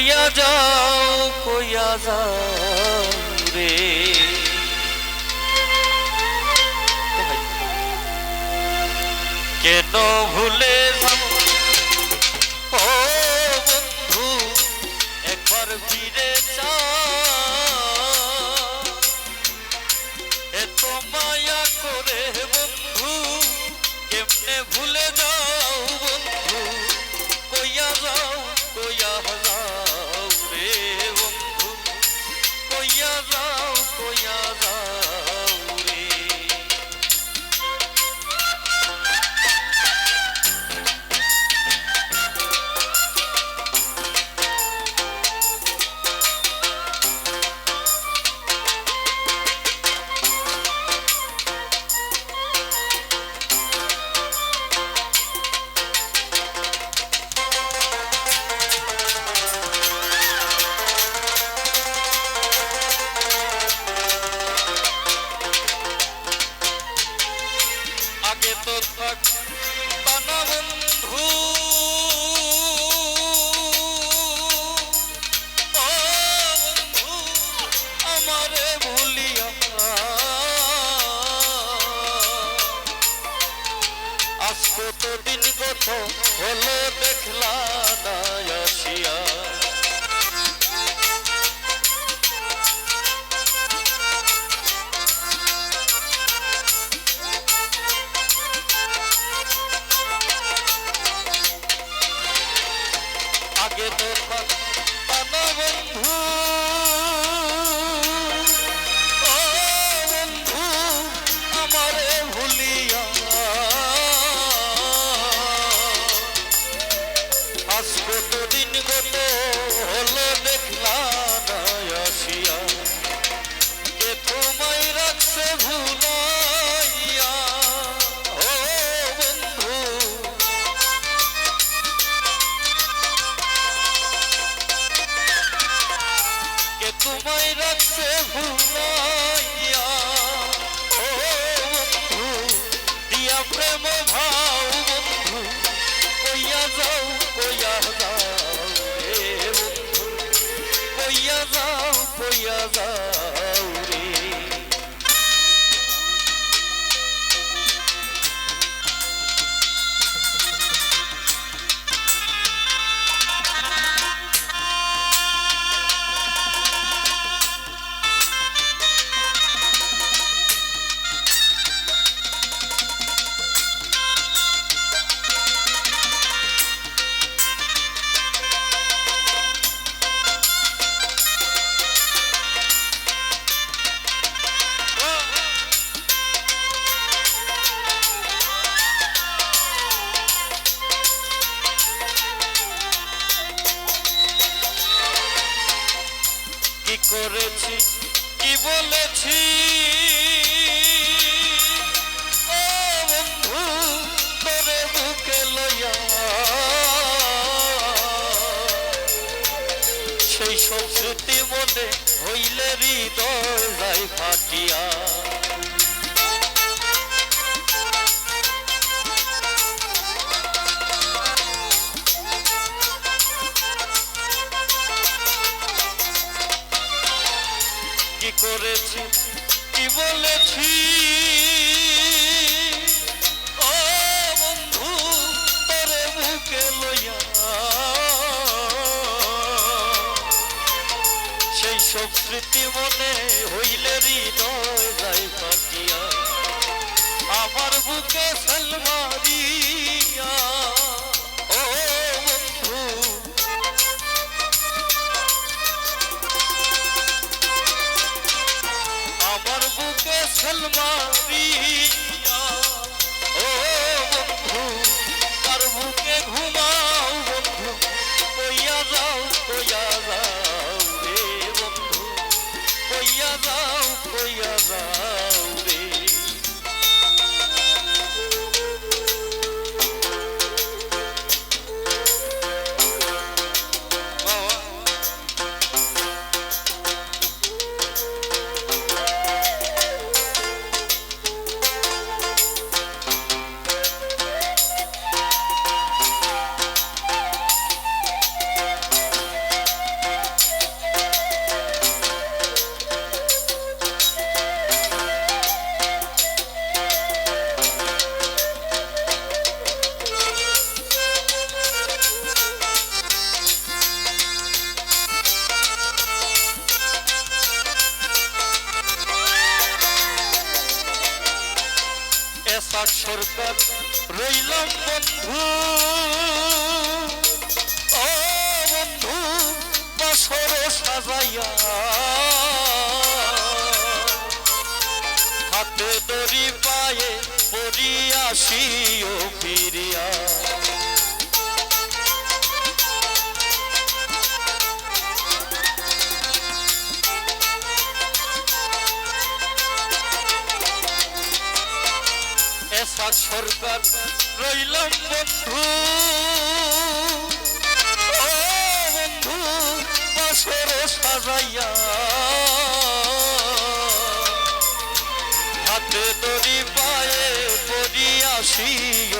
কইয়া যাও কইয়া যাও রে। কেন ভুলে যাও? ও বন্ধু, একবার ফিরে এত মায়া করে বন্ধু, কেমনে ভুলে তোমায় রাখছে ভুলাইয়া। ও বন্ধু, দিয়া প্রেম ভাও বন্ধু, কইয়া যাও কইয়া যাও রে বন্ধু। কইয়া যাও কইয়া যাও রে করেছি, কি বলেছি? ও বন্ধু, তোরে বুকে লইয়া। সেই সব স্মৃতি মনে হইলে হৃদয় ফাটিয়া। কি করেছি? কি বলেছি? ও বন্ধু, তোরে বুকে লইয়া। সেই সব স্মৃতি মনে হইলে হৃদয় যায় পাকিয়া আমার বুকে সালমারিয়া যাও কইয়া যাও এসাক সরকার রইলাম বন্ধু। ও বন্ধু বছর সাজাইয়া। হাতে দড়ি পায়ে পড়িয়াছিও ফিরিয়া। এসাক সরকার রইলাম বন্ধু। বন্ধু বছর সাজাইয়া। হাতে দড়ি পায়ে পড়িয়াছিও ফিরিয়া